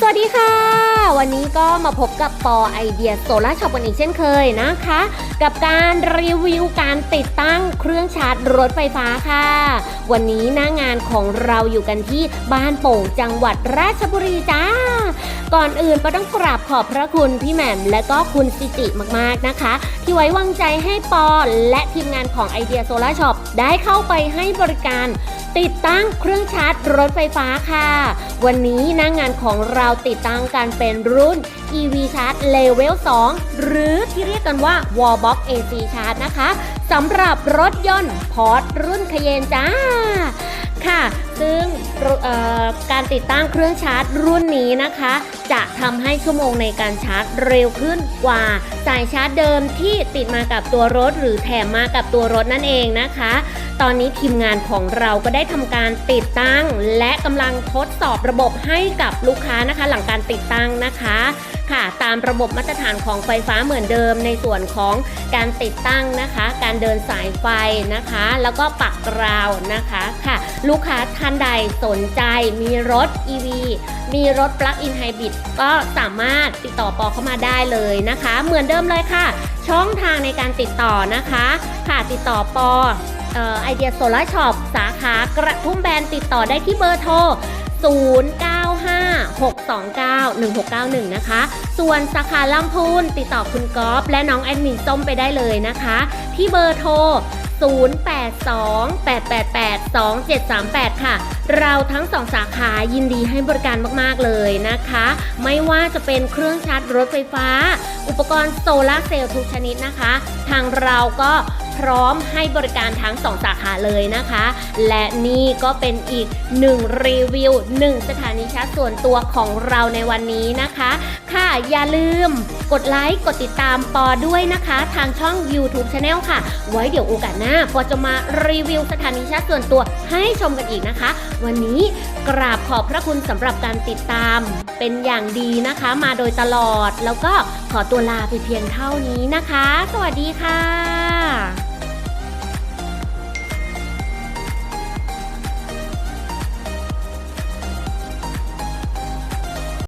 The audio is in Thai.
สวัสดีค่ะ วันนี้ก็มาพบกับปอไอเดียโซล่าช็อปกันอีกเช่นเคยนะคะ กับการรีวิวการติดตั้งเครื่องชาร์จรถไฟฟ้าค่ะ วันนี้หน้างานของเราอยู่กันที่บ้านโป่งจังหวัดราชบุรีจ้า ก่อนอื่นก็ต้องกราบขอบพระคุณพี่แหม่มและก็คุณสิจิมากๆนะคะ ที่ไว้วางใจให้ปอและทีมงานของไอเดียโซล่าช็อปได้เข้าไปให้บริการ ติดตั้งเครื่องชาร์จรถไฟฟ้าค่ะ วันนี้หน้างงานของเราติดตั้งกันเป็นรุ่น EV Charge Level 2 หรือที่เรียกกันว่า Wallbox AC Charge นะคะสำหรับรถยนต์พอร์ตรุ่นคเยนจ้าค่ะ ซึ่งเอ่อ การติดตั้งเครื่องชาร์จรุ่นนี้นะคะ จะทำให้ชั่วโมงในการชาร์จเร็วขึ้นกว่าสายชาร์จเดิมที่ติดมากับตัวรถ หรือแถมมากับตัวรถนั่นเองนะคะ ตอนนี้ทีมงานของเราก็ได้ทำการติดตั้ง และกำลังทดสอบระบบให้กับลูกค้านะคะ หลังการติดตั้งนะคะค่ะตามระบบมาตรฐานของไฟฟ้าเหมือนเดิมในส่วนของการติดตั้งนะคะ การเดินสายไฟนะคะ แล้วก็ปักราวนะคะค่ะ ลูกค้าท่านใดสนใจมีรถ EV มีรถปลั๊กอินไฮบริดก็สามารถติดต่อปอเข้ามาได้เลยนะคะ เหมือนเดิมเลยค่ะ ช่องทางในการติดต่อนะคะ ค่ะติดต่อปอไอเดียโซล่าช็อปสาขากระทุ่มแบนติดต่อได้ที่เบอร์โทร 095 629 1691 นะคะ ส่วนสาขาลำพูนติดต่อคุณก๊อฟและน้องแอดมินส้มไปได้เลยนะคะ ที่เบอร์โทร 0828882738 ค่ะ เราทั้งสองสาขายินดีให้บริการมาก ๆ เลยนะคะ ไม่ว่าจะเป็นเครื่องชาร์จรถไฟฟ้า อุปกรณ์โซลาร์เซลล์ทุกชนิดนะคะ ทางเราก็ พร้อมให้บริการทั้งสองสาขาเลยนะคะ และนี่ก็เป็นอีกหนึ่งรีวิวหนึ่งสถานีชาร์จส่วนตัวของเราในวันนี้นะคะ ค่ะอย่าลืมกดไลค์กดติดตามปอด้วยนะคะ ทางช่อง YouTube Channel ค่ะ ไว้เดี๋ยวโอกาสหน้าปอจะมารีวิวสถานีชาร์จส่วนตัวให้ชมกันอีกนะคะ วันนี้กราบขอบพระคุณสำหรับการติดตามเป็นอย่างดีนะคะ มาโดยตลอดแล้วก็ขอตัวลาไปเพียงเท่านี้นะคะ สวัสดีค่ะ